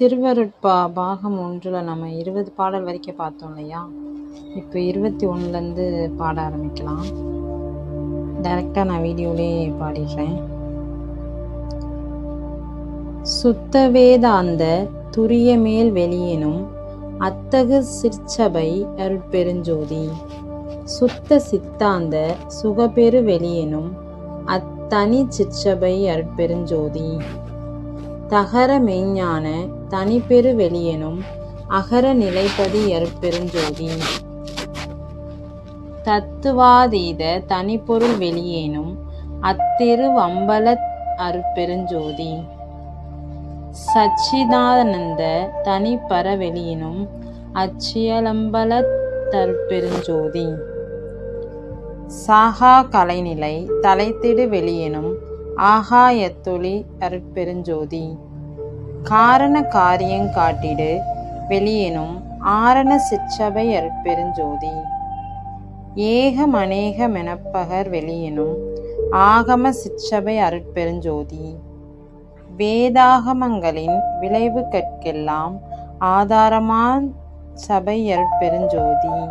திருவருட்பா பாகம் ஒன்றில் நம்ம இருபது பாடல் வரைக்கும் பார்த்தோம் இல்லையா? இப்போ இருபத்தி ஒன்றுலேருந்து பாட ஆரம்பிக்கலாம். டைரெக்டாக நான் வீடியோலே பாடிடுறேன். சுத்த வேதாந்த துரிய மேல் வெளியினும் அத்தகு சிற்சபை அருட்பெருஞ்சோதி. சுத்த சித்தாந்த சுகபெரு வெளியினும் அத்தனி சிற்சபை அருட்பெருஞ்சோதி. தகர மெய்ஞான தனிப்பெரு வெளியெனும் அகர நிலைப்பதி எற்பெருஞ்சோதி தத்துவாதீத தனிப்பொருள் வெளியேனும் அத்திரு வம்பல அருப்பெருஞ்சோதி சச்சிதானந்த தனிப்பர வெளியினும் அச்சியலம்பலத் தற்பெருஞ்சோதி சாகா கலைநிலை தலைத்திடு வெளியெனும் ஆகாயத்தொளி அருட்பெருஞ்சோதி. காரண காரியங் காட்டிடு வெளியெனும் ஆரண சிற்றவை அருட்பெருஞ்சோதி. ஏகம் அநேகமெனப்பகர் வெளியெனும் ஆகம சிற்றவை அருட்பெருஞ்சோதி. வேதாகமங்களின் விளைவு கற்கெல்லாம் ஆதாரமான் சபை அருட்பெருஞ்சோதி.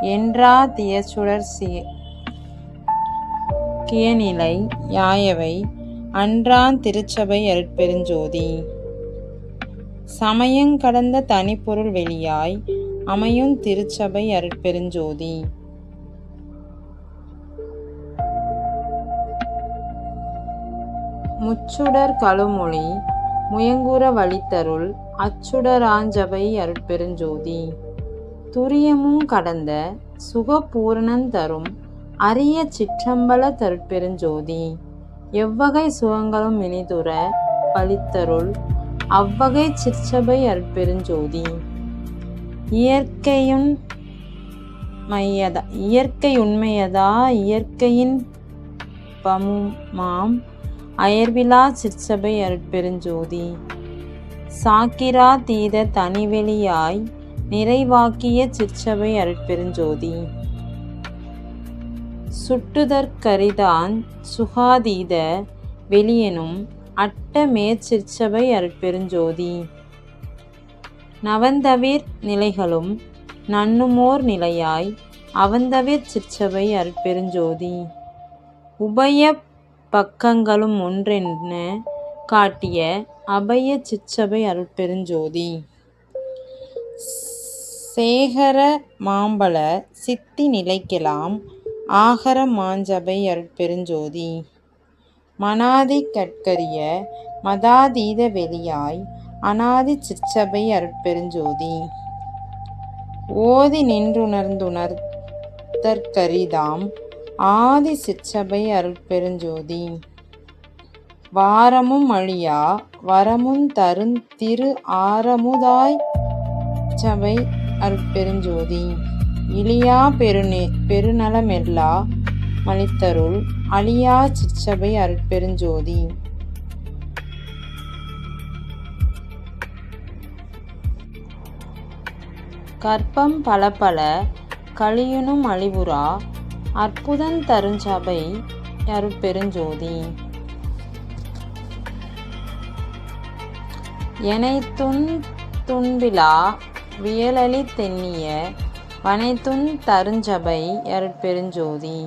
என்றா தியச்சுடர் சி கியநிலை யாயவை? அன்றான் திருச்சபை அருட்பெருஞ்சோதி. சமயங்கடந்த தனிப்பொருள் வெளியாய் அமையும் திருச்சபை அருட்பெருஞ்சோதி. முச்சுடர் கழுமொழி முயங்குற வழித்தருள் அச்சுடராஞ்சபை அருட்பெருஞ்சோதி. துரியமும் கடந்த சுகபூரணன் தரும் அரிய சிற்றம்பல தருட்பெருஞ்சோதி. எவ்வகை சுகங்களும் இனிதுர பழித்தருள் அவ்வகை சிற்சபை அருட்பெருஞ்சோதி. இயற்கையுன் மையதா இயற்கை உண்மையதா இயற்கையின் பமுமாம் அயர்விலா சிற்சபை அருட்பெருஞ்சோதி. சாக்கிரா தீத தனிவெளியாய் நிறைவாக்கிய சிற்சபை அருட்பெருஞ்சோதி. சுட்டுதற்கரிதான் சுகாதீத வெளியெனும் அட்ட மேற்சிற்சபை அருட்பெருஞ்சோதி. நவந்தவிர் நிலைகளும் நன்னுமோர் நிலையாய் அவந்தவிர் சிற்சபை அருட்பெருஞ்சோதி. உபய பக்கங்களும் ஒன்றென காட்டிய அபய சிற்சபை அருட்பெருஞ்சோதி. சேகர மாம்பழ சித்தி நிலைக்கெலாம் ஆகர மாஞ்சபை அருட்பெருஞ்சோதி. மனாதி கற்கரிய மதாதீத வெளியாய் அனாதி சிற்சபை அருட்பெருஞ்சோதி. ஓதி நின்றுணர்ந்துணர்தற்கரிதாம் ஆதி சிற்சபை அருட்பெருஞ்சோதி. வாரமும் அழியா வரமும் தருந் திரு ஆரமுதாய் சபை அருட்பெருஞ்சோதி. இழியா பெருநே பெருநலமெல்லா மலித்தருள் அழியா சிற்சபை அருட்பெருஞ்சோதி கற்பம் பல பல கழியுனும் அழிவுரா அற்புதம் தருஞ்சபை அருட்பெருஞ்சோதி எனைத்துன் துன்பிலா வியலளி தென்னிய வனைத்துன் தருஞ்சபை அருட்பெருஞ்சோதி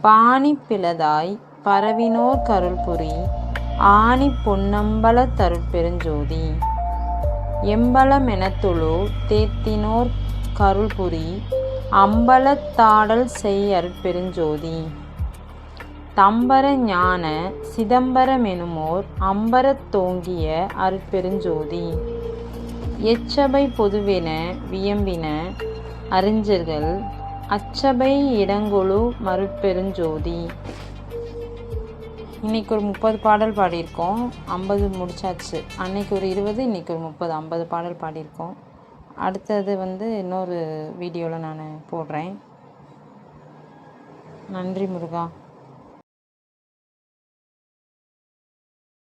பாணி பிளதாய் பரவினோர் கருள்புரி ஆணி பொன்னம்பல தருட்பெருஞ்சோதி எம்பலமெனத்துழு தேத்தினோர் கருள்புரி அம்பலத்தாடல் செய் அருட்பெருஞ்சோதி தம்பர ஞான சிதம்பரமெனுமோர் அம்பரத் தோங்கிய அருட்பெருஞ்சோதி எச்சபை பொதுவென வியம்பின அறிஞர்கள் அச்சபை இடங்குழு மறுப்பெருஞ்சோதி இன்றைக்கி ஒரு முப்பது பாடல் பாடியிருக்கோம் ஐம்பது முடிச்சாச்சு. அன்னைக்கு ஒரு இருபது இன்றைக்கி ஒரு முப்பது ஐம்பது பாடல் பாடியிருக்கோம். அடுத்தது வந்து இன்னொரு வீடியோவில் நான் போடுறேன். நன்றி முருகா.